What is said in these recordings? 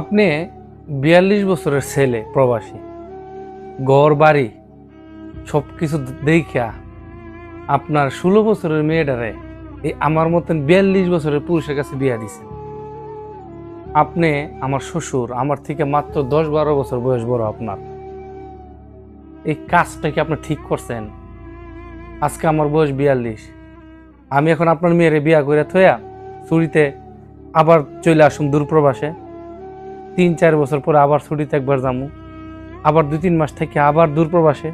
আপনি বিয়াল্লিশ বছরের ছেলে, প্রবাসী। ঘর, বাড়ি সব কিছু দেখিয়া আপনার ষোলো বছরের মেয়েটারে এই আমার মতন বিয়াল্লিশ বছরের পুরুষের কাছে বিয়া দিছেন আপনি আমার শ্বশুর, আমার থেকে মাত্র দশ বারো বছর বয়স বড় আপনার। এই কাজটা কি আপনি ঠিক করছেন? আজকে আমার বয়স বিয়াল্লিশ। আমি এখন আপনার মেয়েরে বিয়া করে থয়া চুরিতে আবার চলে আসুন দূরপ্রবাসে। তিন চার বছর পরে আবার ছুটিতে একবার যামু। আবার দুই তিন মাস থেকে আবার দূরপ্রবাসে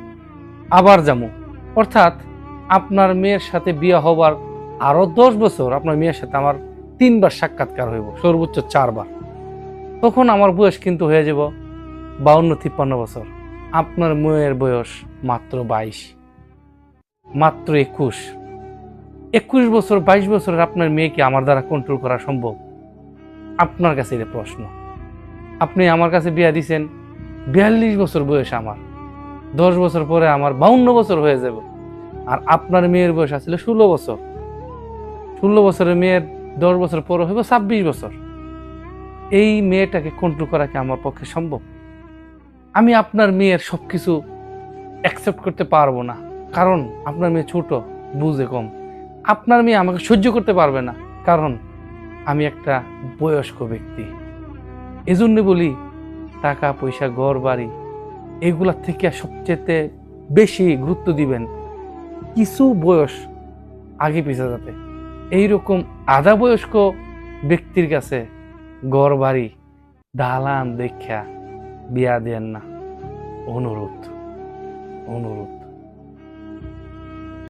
আবার যামু। অর্থাৎ আপনার মেয়ের সাথে বিয়ে হবার আরও দশ বছর আপনার মেয়ের সাথে আমার তিনবার সাক্ষাৎকার হইব, সর্বোচ্চ চারবার। তখন আমার বয়স কিন্তু হয়ে যাব বাউন্ন তিপ্পান্ন বছর। আপনার মেয়ের বয়স মাত্র বাইশ। মাত্র একুশ। একুশ বছর, বাইশ বছরের আপনার মেয়েকে আমার দ্বারা কন্ট্রোল করা সম্ভব? আপনার কাছে এটা প্রশ্ন। আপনি আমার কাছে বিয়া দিছেন, বিয়াল্লিশ বছর বয়স আমার। দশ বছর পরে আমার বাউন্ন বছর হয়ে যাব। আর আপনার মেয়ের বয়স আসলে ষোলো বছর। ষোলো বছরের মেয়ের দশ বছর পরে হইব ছাব্বিশ বছর। এই মেয়েটাকে কন্ট্রোল করা কি আমার পক্ষে সম্ভব? আমি আপনার মেয়ের সব কিছু অ্যাকসেপ্ট করতে পারব না। কারণ আপনার মেয়ে ছোট, বুঝে কম। আপনার মেয়ে আমাকে সহ্য করতে পারবে না। কারণ আমি একটা বয়স্ক ব্যক্তি। এজন্য বলি, টাকা, পয়সা, ঘর, বাড়ি এগুলার থেকে সবচেয়ে বেশি গুরুত্ব দিবেন। কিছু বয়স আগে পিছা যাতে এইরকম আধা বয়স্ক ব্যক্তির কাছে ঘর, বাড়ি, দালান দেখা বিয়া দেন না। অনুরোধ অনুরোধ।